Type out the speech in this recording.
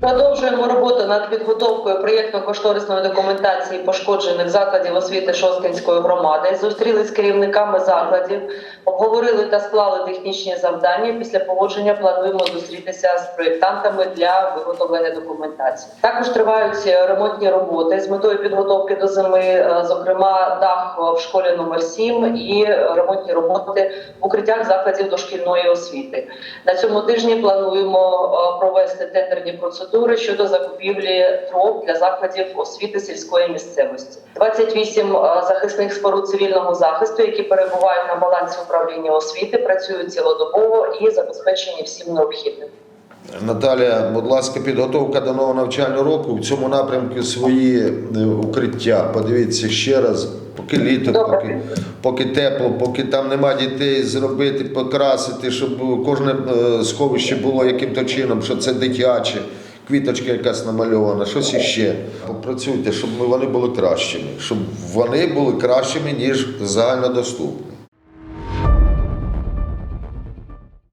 Продовжуємо роботу над підготовкою проєктно-кошторисної документації пошкоджених закладів освіти Шосткинської громади. Зустрілись з керівниками закладів, обговорили та склали технічні завдання. Після погодження плануємо зустрітися з проєктантами для виготовлення документації. Також тривають ремонтні роботи з метою підготовки до зими, е, зокрема дах в школі номер 7 і ремонтні роботи в укриттях закладів дошкільної освіти. На цьому тижні плануємо е, провести тендерні процедури щодо закупівлі дров для закладів освіти сільської місцевості. 28 е, захисних споруд цивільного захисту, які перебувають на балансі управління освіти, працюють цілодобово і забезпечені всім необхідним. Наталя, будь ласка, підготовка до нового навчального року. В цьому напрямку свої е, укриття. Подивіться ще раз, поки літо, Добре. поки, поки тепло, поки там нема дітей, зробити, покрасити, щоб кожне е, сховище було яким-то чином, що це дитяче, квіточка якась намальована, щось іще. Попрацюйте, щоб вони були кращими, щоб вони були кращими, ніж загальнодоступні.